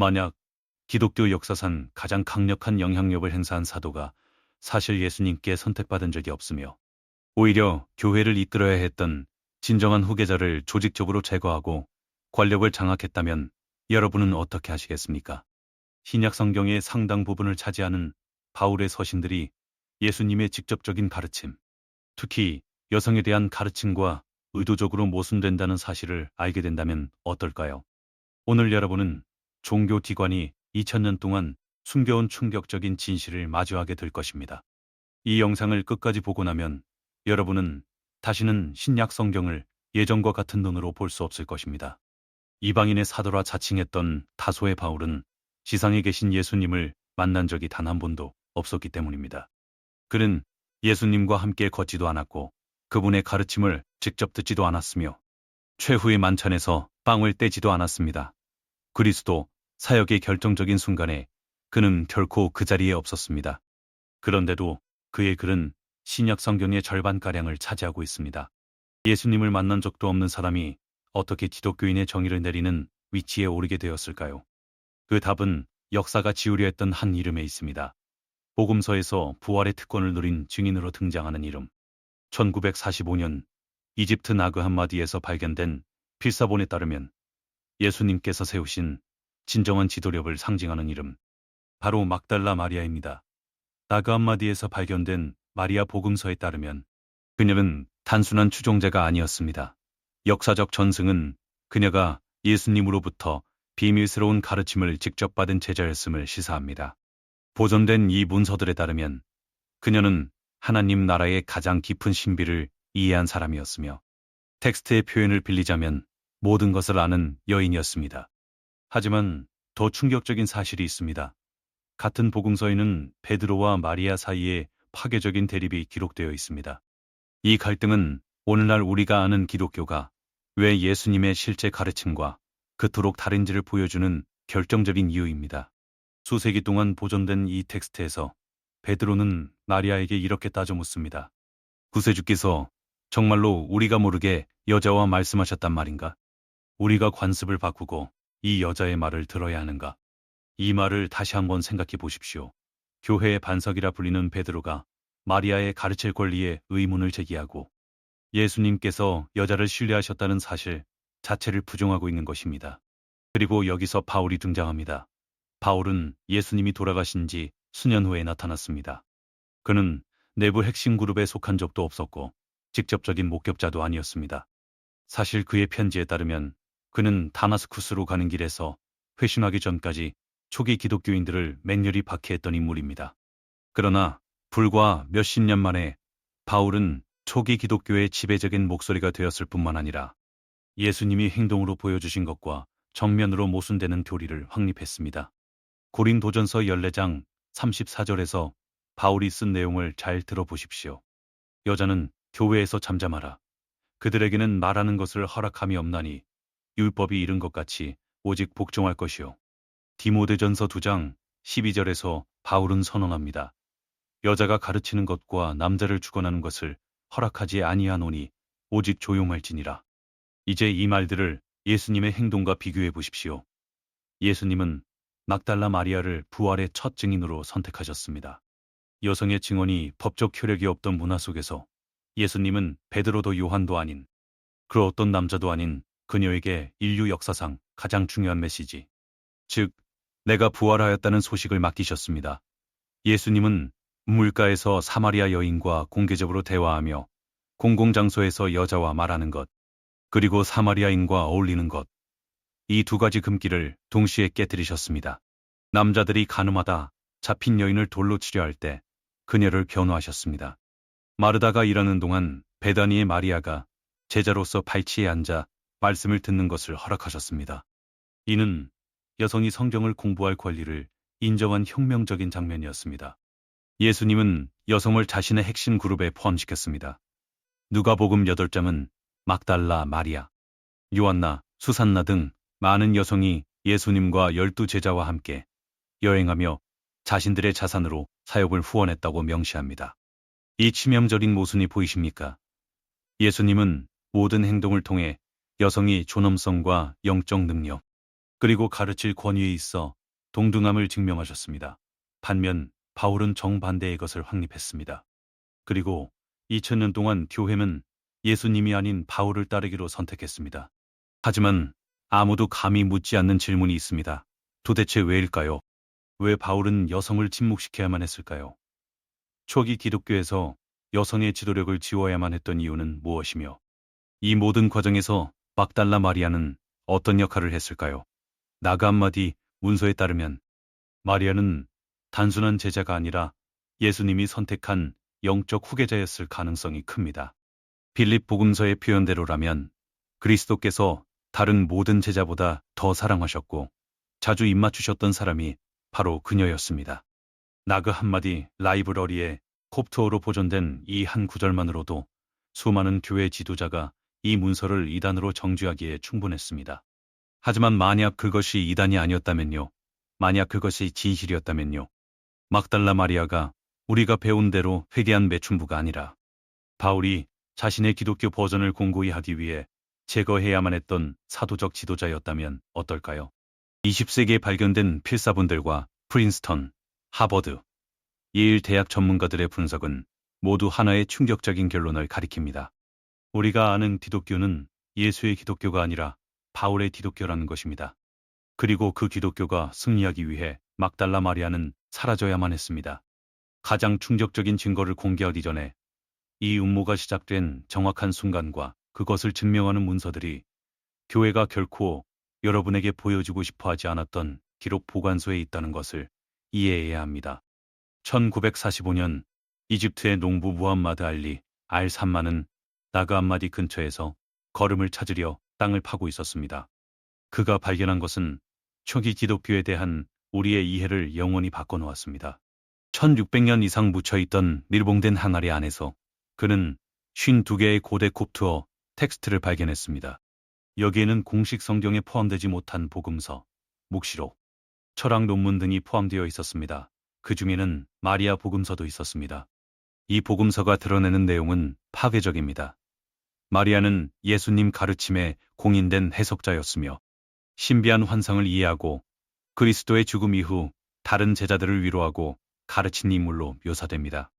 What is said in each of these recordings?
만약 기독교 역사상 가장 강력한 영향력을 행사한 사도가 사실 예수님께 선택받은 적이 없으며 오히려 교회를 이끌어야 했던 진정한 후계자를 조직적으로 제거하고 권력을 장악했다면 여러분은 어떻게 하시겠습니까? 신약 성경의 상당 부분을 차지하는 바울의 서신들이 예수님의 직접적인 가르침, 특히 여성에 대한 가르침과 의도적으로 모순된다는 사실을 알게 된다면 어떨까요? 오늘 여러분은 종교 기관이 2000년 동안 숨겨온 충격적인 진실을 마주하게 될 것입니다. 이 영상을 끝까지 보고 나면 여러분은 다시는 신약 성경을 예전과 같은 눈으로 볼 수 없을 것입니다. 이방인의 사도라 자칭했던 다소의 바울은 지상에 계신 예수님을 만난 적이 단 한 번도 없었기 때문입니다. 그는 예수님과 함께 걷지도 않았고 그분의 가르침을 직접 듣지도 않았으며 최후의 만찬에서 빵을 떼지도 않았습니다. 그리스도 사역의 결정적인 순간에 그는 결코 그 자리에 없었습니다. 그런데도 그의 글은 신약 성경의 절반가량을 차지하고 있습니다. 예수님을 만난 적도 없는 사람이 어떻게 기독교인의 정의를 내리는 위치에 오르게 되었을까요? 그 답은 역사가 지우려 했던 한 이름에 있습니다. 복음서에서 부활의 특권을 누린 증인으로 등장하는 이름. 1945년 이집트 나그 한마디에서 발견된 필사본에 따르면 예수님께서 세우신 진정한 지도력을 상징하는 이름. 바로 막달라 마리아입니다. 나그 한마디에서 발견된 마리아 복음서에 따르면 그녀는 단순한 추종자가 아니었습니다. 역사적 전승은 그녀가 예수님으로부터 비밀스러운 가르침을 직접 받은 제자였음을 시사합니다. 보존된 이 문서들에 따르면 그녀는 하나님 나라의 가장 깊은 신비를 이해한 사람이었으며 텍스트의 표현을 빌리자면 모든 것을 아는 여인이었습니다. 하지만 더 충격적인 사실이 있습니다. 같은 복음서에는 베드로와 마리아 사이에 파괴적인 대립이 기록되어 있습니다. 이 갈등은 오늘날 우리가 아는 기독교가 왜 예수님의 실제 가르침과 그토록 다른지를 보여주는 결정적인 이유입니다. 수세기 동안 보존된 이 텍스트에서 베드로는 마리아에게 이렇게 따져 묻습니다. 구세주께서 정말로 우리가 모르게 여자와 말씀하셨단 말인가? 우리가 관습을 바꾸고 이 여자의 말을 들어야 하는가? 이 말을 다시 한번 생각해 보십시오. 교회의 반석이라 불리는 베드로가 마리아의 가르칠 권리에 의문을 제기하고 예수님께서 여자를 신뢰하셨다는 사실 자체를 부정하고 있는 것입니다. 그리고 여기서 바울이 등장합니다. 바울은 예수님이 돌아가신 지 수년 후에 나타났습니다. 그는 내부 핵심 그룹에 속한 적도 없었고 직접적인 목격자도 아니었습니다. 사실 그의 편지에 따르면 그는 다마스쿠스로 가는 길에서 회심하기 전까지 초기 기독교인들을 맹렬히 박해했던 인물입니다. 그러나 불과 몇십 년 만에 바울은 초기 기독교의 지배적인 목소리가 되었을 뿐만 아니라 예수님이 행동으로 보여주신 것과 정면으로 모순되는 교리를 확립했습니다. 고린도전서 14장 34절에서 바울이 쓴 내용을 잘 들어보십시오. 여자는 교회에서 잠잠하라. 그들에게는 말하는 것을 허락함이 없나니 율법이 이른 것 같이 오직 복종할 것이요. 디모데전서 2장 12절에서 바울은 선언합니다. 여자가 가르치는 것과 남자를 주관하는 것을 허락하지 아니하노니 오직 조용할지니라. 이제 이 말들을 예수님의 행동과 비교해 보십시오. 예수님은 막달라 마리아를 부활의 첫 증인으로 선택하셨습니다. 여성의 증언이 법적 효력이 없던 문화 속에서 예수님은 베드로도 요한도 아닌 그 어떤 남자도 아닌 그녀에게 인류 역사상 가장 중요한 메시지, 즉 내가 부활하였다는 소식을 맡기셨습니다. 예수님은 물가에서 사마리아 여인과 공개적으로 대화하며 공공장소에서 여자와 말하는 것, 그리고 사마리아인과 어울리는 것, 이 두 가지 금기를 동시에 깨뜨리셨습니다. 남자들이 가늠하다 잡힌 여인을 돌로 치려할 때 그녀를 변호하셨습니다. 마르다가 일하는 동안 베다니의 마리아가 제자로서 발치에 앉아 말씀을 듣는 것을 허락하셨습니다. 이는 여성이 성경을 공부할 권리를 인정한 혁명적인 장면이었습니다. 예수님은 여성을 자신의 핵심 그룹에 포함시켰습니다. 누가복음 8장은 막달라, 마리아, 요한나, 수산나 등 많은 여성이 예수님과 열두 제자와 함께 여행하며 자신들의 자산으로 사역을 후원했다고 명시합니다. 이 치명적인 모순이 보이십니까? 예수님은 모든 행동을 통해 여성이 존엄성과 영적 능력, 그리고 가르칠 권위에 있어 동등함을 증명하셨습니다. 반면 바울은 정반대의 것을 확립했습니다. 그리고 2000년 동안 교회는 예수님이 아닌 바울을 따르기로 선택했습니다. 하지만 아무도 감히 묻지 않는 질문이 있습니다. 도대체 왜일까요? 왜 바울은 여성을 침묵시켜야만 했을까요? 초기 기독교에서 여성의 지도력을 지워야만 했던 이유는 무엇이며 이 모든 과정에서 막달라 마리아는 어떤 역할을 했을까요? 나가 한마디 문서에 따르면 마리아는 단순한 제자가 아니라 예수님이 선택한 영적 후계자였을 가능성이 큽니다. 빌립 복음서의 표현대로라면 그리스도께서 다른 모든 제자보다 더 사랑하셨고 자주 입맞추셨던 사람이 바로 그녀였습니다. 나그 한마디 라이브러리에 콥트어로 보존된 이 한 구절만으로도 수많은 교회 지도자가 이 문서를 이단으로 정죄하기에 충분했습니다. 하지만 만약 그것이 이단이 아니었다면요. 만약 그것이 진실이었다면요. 막달라 마리아가 우리가 배운 대로 회개한 매춘부가 아니라 바울이 자신의 기독교 버전을 공고히 하기 위해 제거해야만 했던 사도적 지도자였다면 어떨까요? 20세기에 발견된 필사본들과 프린스턴, 하버드, 예일 대학 전문가들의 분석은 모두 하나의 충격적인 결론을 가리킵니다. 우리가 아는 기독교는 예수의 기독교가 아니라 바울의 기독교라는 것입니다. 그리고 그 기독교가 승리하기 위해 막달라 마리아는 사라져야만 했습니다. 가장 충격적인 증거를 공개하기 전에 이 음모가 시작된 정확한 순간과 그것을 증명하는 문서들이 교회가 결코 여러분에게 보여주고 싶어 하지 않았던 기록 보관소에 있다는 것을 이해해야 합니다. 1945년 이집트의 농부 무함마드 알리 알3만은 나그 한마디 근처에서 걸음을 찾으려 땅을 파고 있었습니다. 그가 발견한 것은 초기 기독교에 대한 우리의 이해를 영원히 바꿔놓았습니다. 1600년 이상 묻혀있던 밀봉된 항아리 안에서 그는 52개의 고대 콥투어 텍스트를 발견했습니다. 여기에는 공식 성경에 포함되지 못한 복음서, 묵시록, 철학 논문 등이 포함되어 있었습니다. 그 중에는 마리아 복음서도 있었습니다. 이 복음서가 드러내는 내용은 파괴적입니다. 마리아는 예수님 가르침에 공인된 해석자였으며 신비한 환상을 이해하고 그리스도의 죽음 이후 다른 제자들을 위로하고 가르친 인물로 묘사됩니다.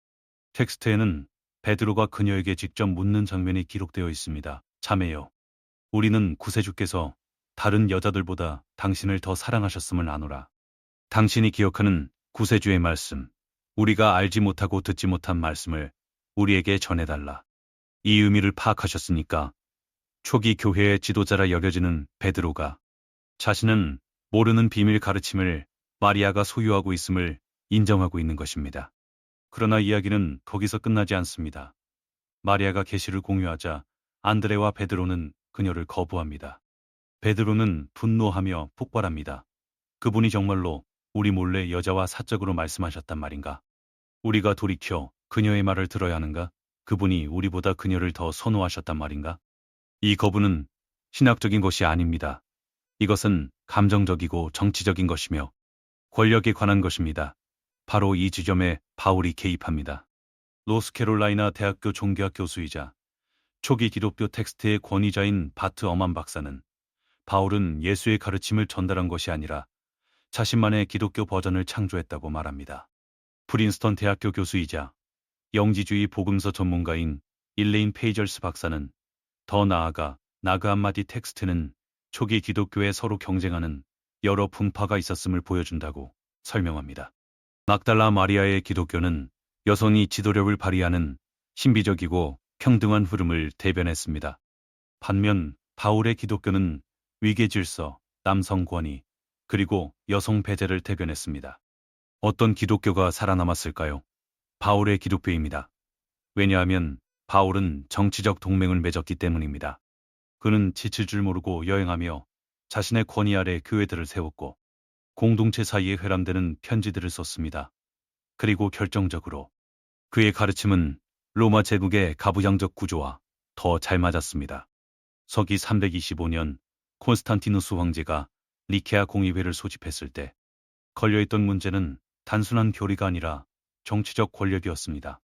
텍스트에는 베드로가 그녀에게 직접 묻는 장면이 기록되어 있습니다. 자매여, 우리는 구세주께서 다른 여자들보다 당신을 더 사랑하셨음을 아노라. 당신이 기억하는 구세주의 말씀, 우리가 알지 못하고 듣지 못한 말씀을 우리에게 전해달라. 이 의미를 파악하셨으니까 초기 교회의 지도자라 여겨지는 베드로가 자신은 모르는 비밀 가르침을 마리아가 소유하고 있음을 인정하고 있는 것입니다. 그러나 이야기는 거기서 끝나지 않습니다. 마리아가 계시를 공유하자 안드레와 베드로는 그녀를 거부합니다. 베드로는 분노하며 폭발합니다. 그분이 정말로 우리 몰래 여자와 사적으로 말씀하셨단 말인가? 우리가 돌이켜 그녀의 말을 들어야 하는가? 그분이 우리보다 그녀를 더 선호하셨단 말인가? 이 거부는 신학적인 것이 아닙니다. 이것은 감정적이고 정치적인 것이며 권력에 관한 것입니다. 바로 이 지점에 바울이 개입합니다. 로스캐롤라이나 대학교 종교학 교수이자 초기 기독교 텍스트의 권위자인 바트 어만 박사는 바울은 예수의 가르침을 전달한 것이 아니라 자신만의 기독교 버전을 창조했다고 말합니다. 프린스턴 대학교 교수이자 영지주의 복음서 전문가인 일레인 페이절스 박사는 더 나아가 나그 한마디 텍스트는 초기 기독교에 서로 경쟁하는 여러 분파가 있었음을 보여준다고 설명합니다. 막달라 마리아의 기독교는 여성이 지도력을 발휘하는 신비적이고 평등한 흐름을 대변했습니다. 반면 바울의 기독교는 위계 질서, 남성 권위, 그리고 여성 배제를 대변했습니다. 어떤 기독교가 살아남았을까요? 바울의 기독교입니다. 왜냐하면 바울은 정치적 동맹을 맺었기 때문입니다. 그는 지칠 줄 모르고 여행하며 자신의 권위 아래 교회들을 세웠고 공동체 사이에 회람되는 편지들을 썼습니다. 그리고 결정적으로 그의 가르침은 로마 제국의 가부장적 구조와 더 잘 맞았습니다. 서기 325년 콘스탄티누스 황제가 리케아 공의회를 소집했을 때 걸려있던 문제는 단순한 교리가 아니라 정치적 권력이었습니다.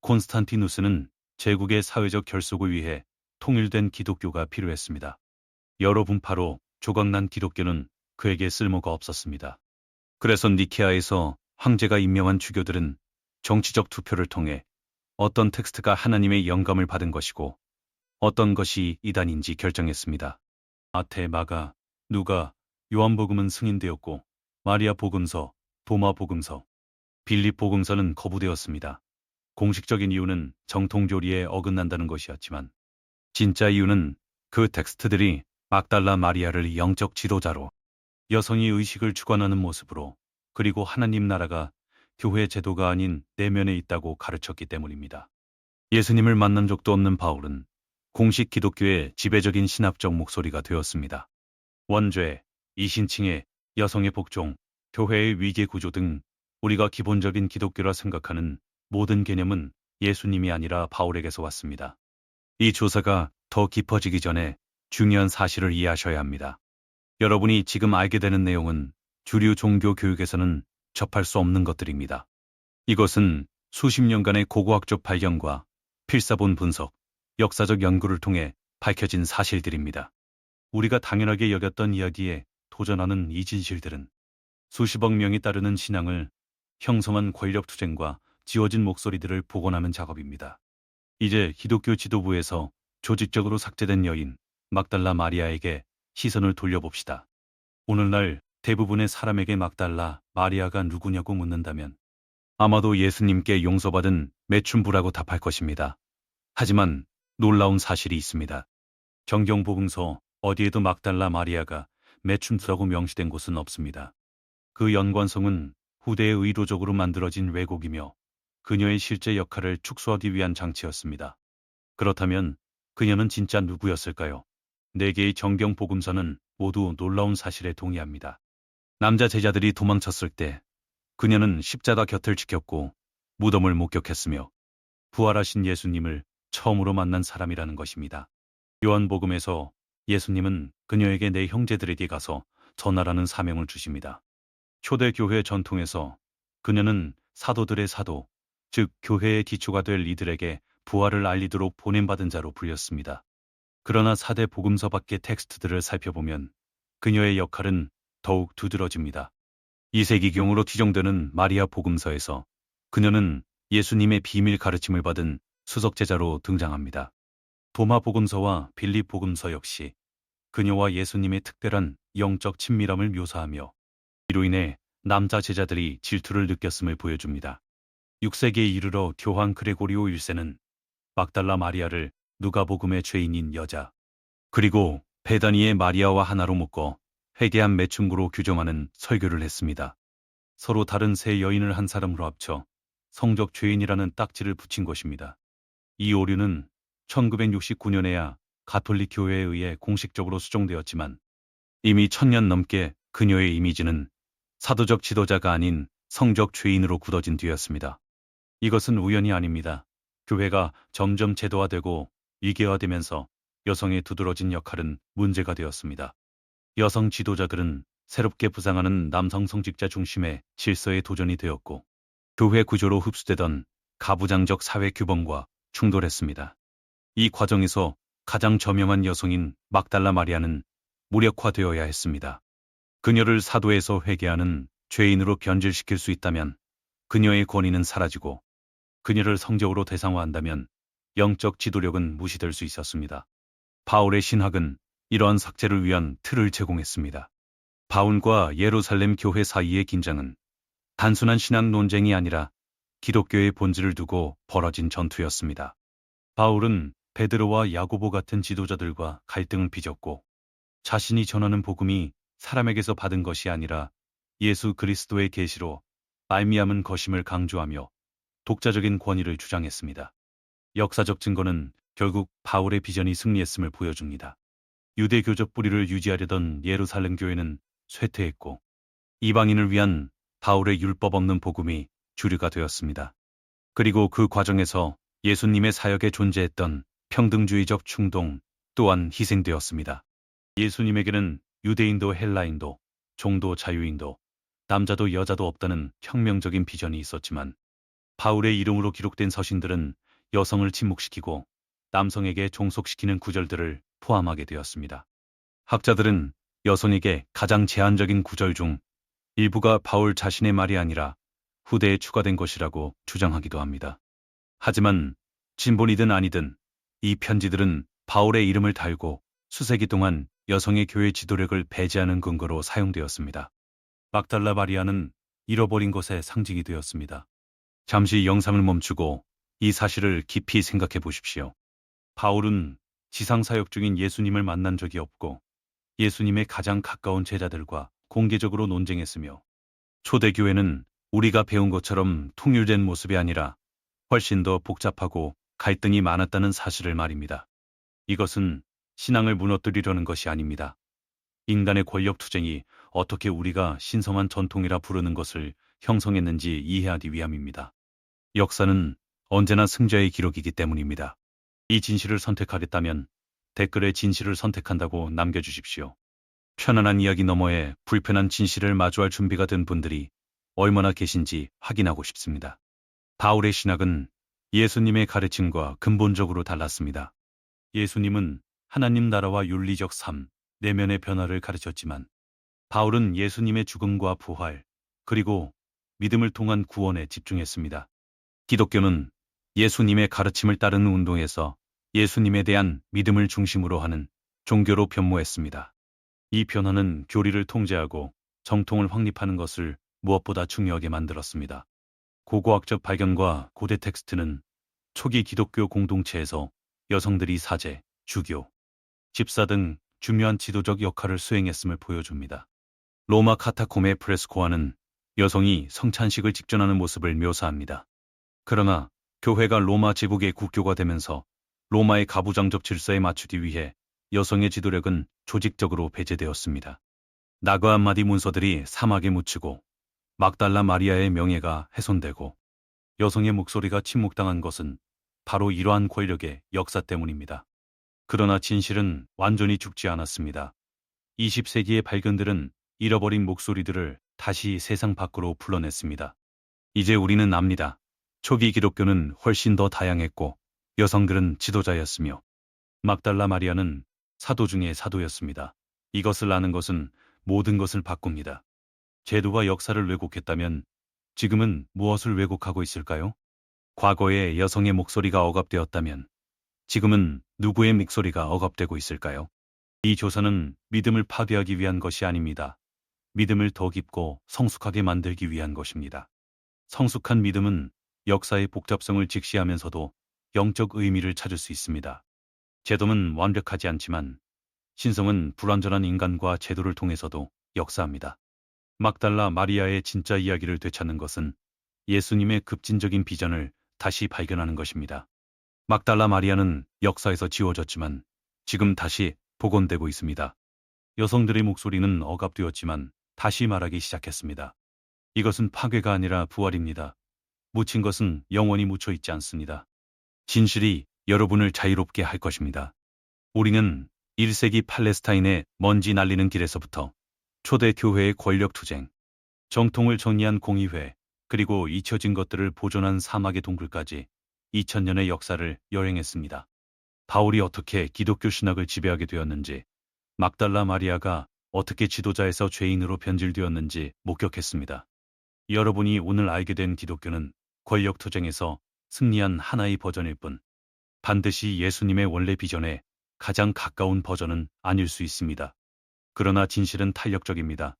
콘스탄티누스는 제국의 사회적 결속을 위해 통일된 기독교가 필요했습니다. 여러 분파로 조각난 기독교는 그에게 쓸모가 없었습니다. 그래서 니케아에서 황제가 임명한 주교들은 정치적 투표를 통해 어떤 텍스트가 하나님의 영감을 받은 것이고 어떤 것이 이단인지 결정했습니다. 마태, 마가, 누가, 요한복음은 승인되었고 마리아 복음서, 도마 복음서, 빌립 복음서는 거부되었습니다. 공식적인 이유는 정통 교리에 어긋난다는 것이었지만 진짜 이유는 그 텍스트들이 막달라 마리아를 영적 지도자로 여성이 의식을 주관하는 모습으로 그리고 하나님 나라가 교회 제도가 아닌 내면에 있다고 가르쳤기 때문입니다. 예수님을 만난 적도 없는 바울은 공식 기독교의 지배적인 신학적 목소리가 되었습니다. 원죄, 이신칭의 여성의 복종, 교회의 위계 구조 등 우리가 기본적인 기독교라 생각하는 모든 개념은 예수님이 아니라 바울에게서 왔습니다. 이 조사가 더 깊어지기 전에 중요한 사실을 이해하셔야 합니다. 여러분이 지금 알게 되는 내용은 주류 종교 교육에서는 접할 수 없는 것들입니다. 이것은 수십 년간의 고고학적 발견과 필사본 분석, 역사적 연구를 통해 밝혀진 사실들입니다. 우리가 당연하게 여겼던 이야기에 도전하는 이 진실들은 수십억 명이 따르는 신앙을 형성한 권력 투쟁과 지워진 목소리들을 복원하는 작업입니다. 이제 기독교 지도부에서 조직적으로 삭제된 여인 막달라 마리아에게 시선을 돌려봅시다. 오늘날 대부분의 사람에게 막달라 마리아가 누구냐고 묻는다면 아마도 예수님께 용서받은 매춘부라고 답할 것입니다. 하지만 놀라운 사실이 있습니다. 정경복음서 어디에도 막달라 마리아가 매춘수라고 명시된 곳은 없습니다. 그 연관성은 후대에 의도적으로 만들어진 왜곡이며 그녀의 실제 역할을 축소하기 위한 장치였습니다. 그렇다면 그녀는 진짜 누구였을까요? 네 개의 정경 복음서는 모두 놀라운 사실에 동의합니다. 남자 제자들이 도망쳤을 때 그녀는 십자가 곁을 지켰고 무덤을 목격했으며 부활하신 예수님을 처음으로 만난 사람이라는 것입니다. 요한복음에서 예수님은 그녀에게 내 형제들에게 가서 전하라는 사명을 주십니다. 초대 교회 전통에서 그녀는 사도들의 사도, 즉 교회의 기초가 될 이들에게 부활을 알리도록 보냄받은 자로 불렸습니다. 그러나 사대 복음서 밖의 텍스트들을 살펴보면 그녀의 역할은 더욱 두드러집니다. 2세기경으로 기정되는 마리아 복음서에서 그녀는 예수님의 비밀 가르침을 받은 수석제자로 등장합니다. 도마 복음서와 빌립 복음서 역시 그녀와 예수님의 특별한 영적 친밀함을 묘사하며 이로 인해 남자 제자들이 질투를 느꼈음을 보여줍니다. 6세기에 이르러 교황 그레고리오 1세는 막달라 마리아를 누가복음의 죄인인 여자 그리고 베다니의 마리아와 하나로 묶어 회개한 매춘구로 규정하는 설교를 했습니다. 서로 다른 세 여인을 한 사람으로 합쳐 성적 죄인이라는 딱지를 붙인 것입니다. 이 오류는 1969년에야 가톨릭 교회에 의해 공식적으로 수정되었지만 이미 천년 넘게 그녀의 이미지는 사도적 지도자가 아닌 성적 죄인으로 굳어진 뒤였습니다. 이것은 우연이 아닙니다. 교회가 점점 제도화되고 위계화되면서 여성의 두드러진 역할은 문제가 되었습니다. 여성 지도자들은 새롭게 부상하는 남성 성직자 중심의 질서의 도전이 되었고 교회 구조로 흡수되던 가부장적 사회 규범과 충돌했습니다. 이 과정에서 가장 저명한 여성인 막달라 마리아는 무력화되어야 했습니다. 그녀를 사도에서 회개하는 죄인으로 변질시킬 수 있다면 그녀의 권위는 사라지고 그녀를 성적으로 대상화한다면 영적 지도력은 무시될 수 있었습니다. 바울의 신학은 이러한 삭제를 위한 틀을 제공했습니다. 바울과 예루살렘 교회 사이의 긴장은 단순한 신학 논쟁이 아니라 기독교의 본질을 두고 벌어진 전투였습니다. 바울은 베드로와 야고보 같은 지도자들과 갈등을 빚었고 자신이 전하는 복음이 사람에게서 받은 것이 아니라 예수 그리스도의 계시로 말미암은 것임을 강조하며 독자적인 권위를 주장했습니다. 역사적 증거는 결국 바울의 비전이 승리했음을 보여줍니다. 유대교적 뿌리를 유지하려던 예루살렘 교회는 쇠퇴했고 이방인을 위한 바울의 율법 없는 복음이 주류가 되었습니다. 그리고 그 과정에서 예수님의 사역에 존재했던 평등주의적 충동 또한 희생되었습니다. 예수님에게는 유대인도 헬라인도 종도 자유인도 남자도 여자도 없다는 혁명적인 비전이 있었지만 바울의 이름으로 기록된 서신들은 여성을 침묵시키고 남성에게 종속시키는 구절들을 포함하게 되었습니다. 학자들은 여성에게 가장 제한적인 구절 중 일부가 바울 자신의 말이 아니라 후대에 추가된 것이라고 주장하기도 합니다. 하지만 진본이든 아니든 이 편지들은 바울의 이름을 달고 수세기 동안 여성의 교회 지도력을 배제하는 근거로 사용되었습니다. 막달라 마리아는 잃어버린 것의 상징이 되었습니다. 잠시 영상을 멈추고 이 사실을 깊이 생각해 보십시오. 바울은 지상사역 중인 예수님을 만난 적이 없고 예수님의 가장 가까운 제자들과 공개적으로 논쟁했으며 초대교회는 우리가 배운 것처럼 통일된 모습이 아니라 훨씬 더 복잡하고 갈등이 많았다는 사실을 말입니다. 이것은 신앙을 무너뜨리려는 것이 아닙니다. 인간의 권력 투쟁이 어떻게 우리가 신성한 전통이라 부르는 것을 형성했는지 이해하기 위함입니다. 역사는 언제나 승자의 기록이기 때문입니다. 이 진실을 선택하겠다면 댓글에 진실을 선택한다고 남겨주십시오. 편안한 이야기 너머에 불편한 진실을 마주할 준비가 된 분들이 얼마나 계신지 확인하고 싶습니다. 바울의 신학은 예수님의 가르침과 근본적으로 달랐습니다. 예수님은 하나님 나라와 윤리적 삶, 내면의 변화를 가르쳤지만 바울은 예수님의 죽음과 부활, 그리고 믿음을 통한 구원에 집중했습니다. 기독교는 예수님의 가르침을 따르는 운동에서 예수님에 대한 믿음을 중심으로 하는 종교로 변모했습니다. 이 변화는 교리를 통제하고 정통을 확립하는 것을 무엇보다 중요하게 만들었습니다. 고고학적 발견과 고대 텍스트는 초기 기독교 공동체에서 여성들이 사제, 주교, 집사 등 중요한 지도적 역할을 수행했음을 보여줍니다. 로마 카타콤의 프레스코아는 여성이 성찬식을 직전하는 모습을 묘사합니다. 그러나 교회가 로마 제국의 국교가 되면서 로마의 가부장적 질서에 맞추기 위해 여성의 지도력은 조직적으로 배제되었습니다. 나그 한마디 문서들이 사막에 묻히고 막달라 마리아의 명예가 훼손되고 여성의 목소리가 침묵당한 것은 바로 이러한 권력의 역사 때문입니다. 그러나 진실은 완전히 죽지 않았습니다. 20세기의 발견들은 잃어버린 목소리들을 다시 세상 밖으로 불러냈습니다. 이제 우리는 압니다. 초기 기독교는 훨씬 더 다양했고 여성들은 지도자였으며 막달라 마리아는 사도 중의 사도였습니다. 이것을 아는 것은 모든 것을 바꿉니다. 제도가 역사를 왜곡했다면 지금은 무엇을 왜곡하고 있을까요? 과거에 여성의 목소리가 억압되었다면 지금은 누구의 목소리가 억압되고 있을까요? 이 조사는 믿음을 파괴하기 위한 것이 아닙니다. 믿음을 더 깊고 성숙하게 만들기 위한 것입니다. 성숙한 믿음은 역사의 복잡성을 직시하면서도 영적 의미를 찾을 수 있습니다. 제도는 완벽하지 않지만 신성은 불완전한 인간과 제도를 통해서도 역사합니다. 막달라 마리아의 진짜 이야기를 되찾는 것은 예수님의 급진적인 비전을 다시 발견하는 것입니다. 막달라 마리아는 역사에서 지워졌지만 지금 다시 복원되고 있습니다. 여성들의 목소리는 억압되었지만 다시 말하기 시작했습니다. 이것은 파괴가 아니라 부활입니다. 묻힌 것은 영원히 묻혀 있지 않습니다. 진실이 여러분을 자유롭게 할 것입니다. 우리는 1세기 팔레스타인의 먼지 날리는 길에서부터 초대 교회의 권력 투쟁, 정통을 정리한 공의회, 그리고 잊혀진 것들을 보존한 사막의 동굴까지 2000년의 역사를 여행했습니다. 바울이 어떻게 기독교 신학을 지배하게 되었는지, 막달라 마리아가 어떻게 지도자에서 죄인으로 변질되었는지 목격했습니다. 여러분이 오늘 알게 된 기독교는 권력 투쟁에서 승리한 하나의 버전일 뿐 반드시 예수님의 원래 비전에 가장 가까운 버전은 아닐 수 있습니다. 그러나 진실은 탄력적입니다.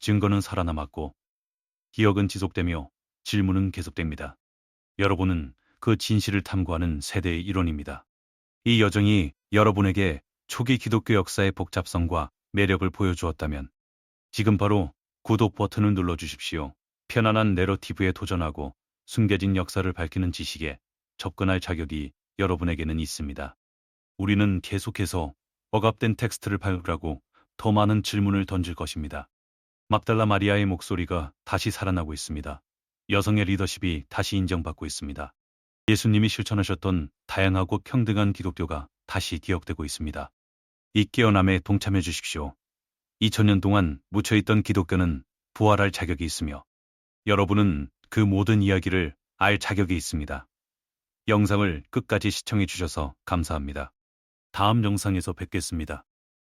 증거는 살아남았고 기억은 지속되며 질문은 계속됩니다. 여러분은 그 진실을 탐구하는 세대의 일원입니다. 이 여정이 여러분에게 초기 기독교 역사의 복잡성과 매력을 보여주었다면 지금 바로 구독 버튼을 눌러주십시오. 편안한 내러티브에 도전하고 숨겨진 역사를 밝히는 지식에 접근할 자격이 여러분에게는 있습니다. 우리는 계속해서 억압된 텍스트를 발굴하고 더 많은 질문을 던질 것입니다. 막달라 마리아의 목소리가 다시 살아나고 있습니다. 여성의 리더십이 다시 인정받고 있습니다. 예수님이 실천하셨던 다양하고 평등한 기독교가 다시 기억되고 있습니다. 이 깨어남에 동참해 주십시오. 2000년 동안 묻혀있던 기독교는 부활할 자격이 있으며 여러분은 그 모든 이야기를 알 자격이 있습니다. 영상을 끝까지 시청해 주셔서 감사합니다. 다음 영상에서 뵙겠습니다.